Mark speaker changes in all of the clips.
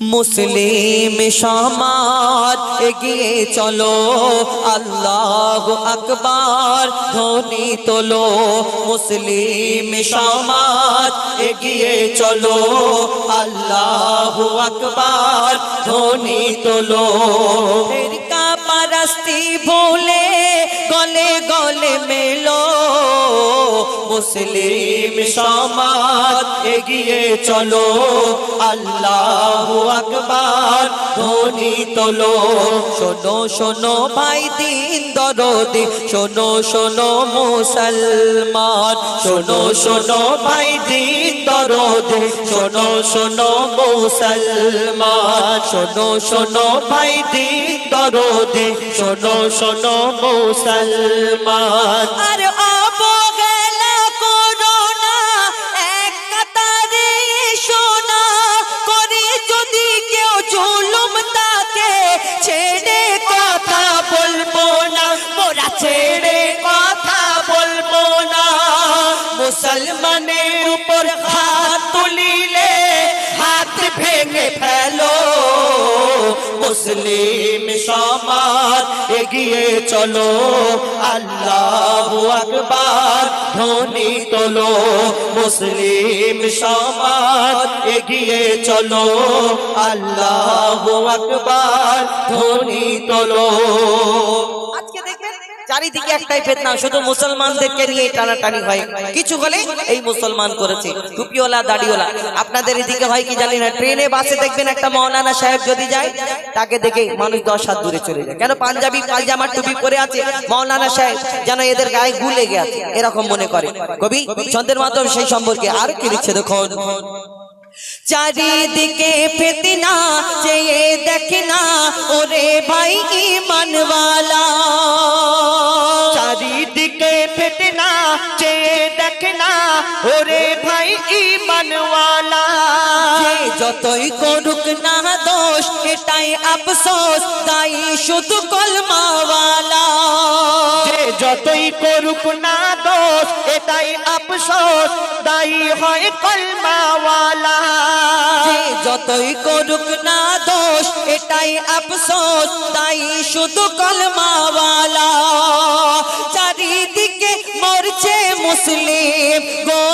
Speaker 1: মুসলিম সমাজ এগিয়ে চলো। আল্লাহ আকবার, ধ্বনি তোলো। মুসলিম সমাজ এগিয়ে চলো। আল্লাহ আকবার, ধ্বনি তোলো। পারস্তি ভুলে গলে গলে মেলো। মুসলিম সমাজ এগিয়ে চলো। আল্লাহ আকবার ধ্বনি তোলো শোনো শোনো ভাই দিন দরদি, শোনো শোনো মুসলমান। শোনো শোনো ভাই দিন দরদি, শোনো শোনো মুসলমান। শোনো শোনো ভাই দিন দরদি, শোনো শোনো মুসলমান। আর মুসলমানের উপর হাত তুলিলে হাত ভেঙে ফেলো। মুসলিম সমাজ এগিয়ে চলো। আল্লাহ আকবার ধ্বনি তোলো। মুসলিম সমাজ এগিয়ে চলো। আল্লাহ আকবার ধ্বনি তোলো। চারিদিকে একটাই ফেতনা, শুধু মুসলমানদেরকে নিয়ে টানাটানি হয়। কিছু হলে এই মুসলমান করেছে, টুপিওয়ালা, দাড়িওয়ালা। আপনাদের এদিকে হয় কি জানি না, ট্রেনে, বাসে দেখবেন একটা মৌলানা সাহেব যদি যায়, তাকে দেখে মানুষ দশ হাত দূরে চলে যায়। কেন পাঞ্জাবি, পায়জামার টুপি পরে আছে? মৌলানা সাহেব যেন এদের গায়ে গুলে গেছে, এরকম মনে করে। কবি, ছন্দের মাধ্যমে সেই সম্পর্কে আর কি লিখছে দেখুন? চারিদিকে ফেতনা, চেয়ে দেখনা ওরে ভাই ইমানওয়ালা।
Speaker 2: ওরে ভাই ইমানওয়ালা।
Speaker 1: যতই করুক না দোষ এটাই আফসোস তাই শুধু কলমাওয়ালা।
Speaker 2: যতই করুক না দোষ এটাই আফসোস দায়ী হয় কলমাওয়ালা।
Speaker 1: যতই করুক না দোষ এটাই আফসোস তাই শুধু কলমাওয়ালা। মুসলিম গো।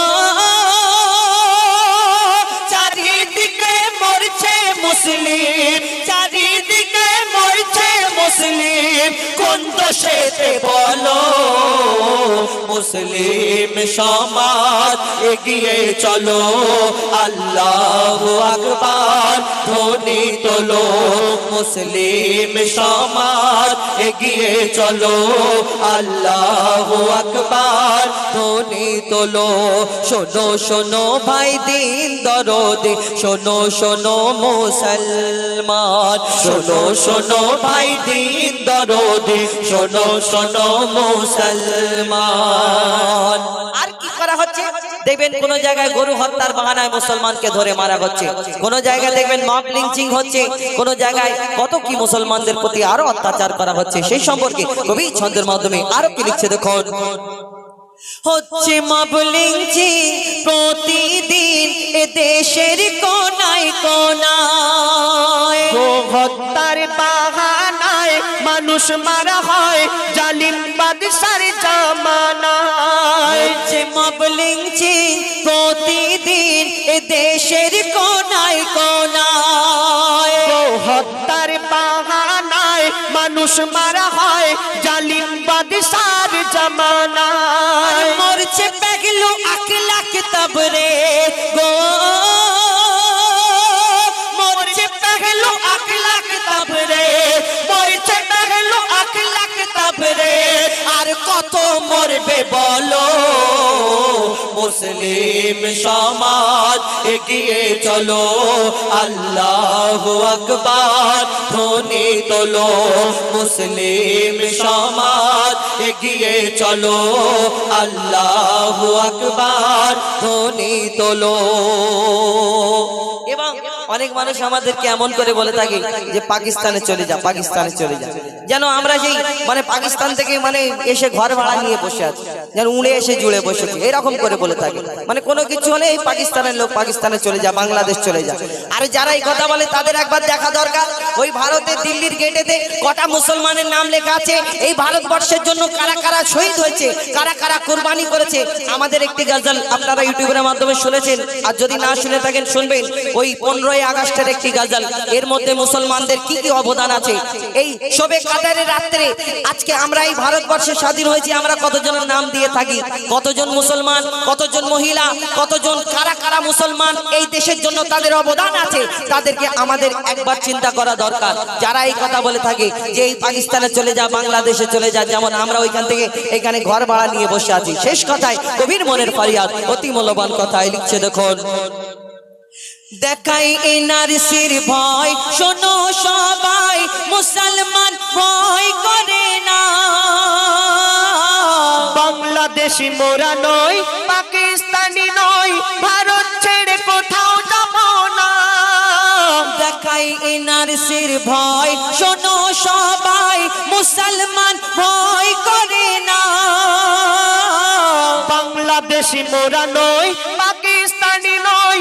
Speaker 1: চারিদিকে মরছে মুসলিম চারিদিকে মরছে মুসলিম। কোন দোষেতে বলো? মুসলিম সমাজ এগিয়ে চলো। আল্লাহ আকবার, ধ্বনি তোলো। মুসলিম সমাজ এগিয়ে চলো। আল্লাহ আকবার, ধ্বনি তোলো। শোনো শোনো ভাই দিন দরদে। শোনো শোনো মুসলমান। শোনো শোনো ভাই দিন দরদে। শোনো শোনো মুসলমান। সেই সম্পর্কে কবি ছন্দের মাধ্যমে আরও কি লিখছে দেখুন। হচ্ছে প্রতিদিন এ দেশের কোনায়
Speaker 2: হত্যার মানুষ মারা হয়। জালিম বাদশার
Speaker 1: মাবলিংজি প্রতিদিন এ দেশের কোনায় কোনায়।
Speaker 2: হত্যার পাহানায় মানুষ মারা হয় জালিম বাদশার জামানায়।
Speaker 1: মরছে পেগলো আকলাক কিতাব কত মরবে বলো? মুসলিম সমাজ এগিয়ে চলো। আল্লাহ আকবার, ধ্বনি তোলো। মুসলিম সমাজ এগিয়ে চলো। আল্লাহ আকবার, ধ্বনি তোলো। এবং অনেক মানুষ আমাদেরকে এমন করে বলে থাকে যে, পাকিস্তানে চলে যা, পাকিস্তানে চলে যা।
Speaker 3: যেন আমরা সেই মানে পাকিস্তান থেকে মানে এসে ঘর ভাড়া নিয়ে বসে আছি, যেন উড়ে এসে জুড়ে বসেছি এরকম করে বলে থাকে। মানে কোনো কিছু হলে এই পাকিস্তানের লোক পাকিস্তানে চলে যায় বাংলাদেশ চলে যায় আর যারা এই কথা বলে তাদের একবার দেখা দরকার, ওই ভারতের দিল্লির গেটেতে কটা মুসলমানের নাম লেখা আছে, এই ভারতবর্ষের জন্য কারা কারা শহীদ হয়েছে, কারা কারা কোরবানি করেছে, আমাদের একটি গজল আপনারা ইউটিউবের মাধ্যমে শুনেছেন, আর যদি না শুনে থাকেন, শুনবেন। ওই পনেরোই আগস্টের একটি গজল, এর মধ্যে মুসলমানদের কি কি অবদান আছে? এই শোবে কাদারের রাত্রে আজকে আমরা এই ভারতবর্ষে স্বাধীন হয়েছি, আমরা কতজনের নাম দিয়ে থাকি? কতজন মুসলমান, কতজন মহিলা, কতজন কারা কারা মুসলমান? এই দেশের জন্য তাদের অবদান আছে। তাদেরকে আমাদের একবার চিন্তা করা দরকার। যারা এই কথা বলে থাকে যে এই পাকিস্তানে চলে যা, বাংলাদেশে চলে যা, যেমন আমরা ওইখান থেকে এখানে ঘর ভাড়া নিয়ে বসে আছি। শেষ কথায় গভীর মনের ফারিয়াদ, অতি মূল্যবান কথায় লিখছে দেখুন। দেখাই এনআরসির ভয়। শোনো সবাই মুসলমান ভয় করে না।
Speaker 2: বাংলাদেশি মোরা নয় পাকিস্তানি নয় ভারত ছেড়ে কোথাও যাব না।
Speaker 3: দেখাই এনআরসির ভয়। শোনো সবাই মুসলমান ভয় করে না।
Speaker 2: বাংলাদেশি মোরা নয় পাকিস্তানি নয়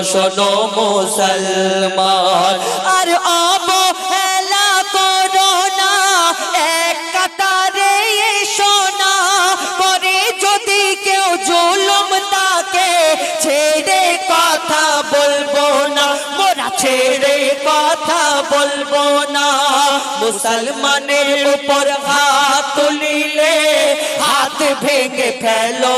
Speaker 1: শোনো মুসলমান।
Speaker 3: আর অবহেলা করো না, এক কাতারে এসো না। পরে যদি কেউ জুলুম তাকে ছেড়ে কথা বলব না, মোরা ছেড়ে কথা বলব না।
Speaker 1: মুসলমানের উপর হাত তুলিলে হাত ভেঙে ফেলো।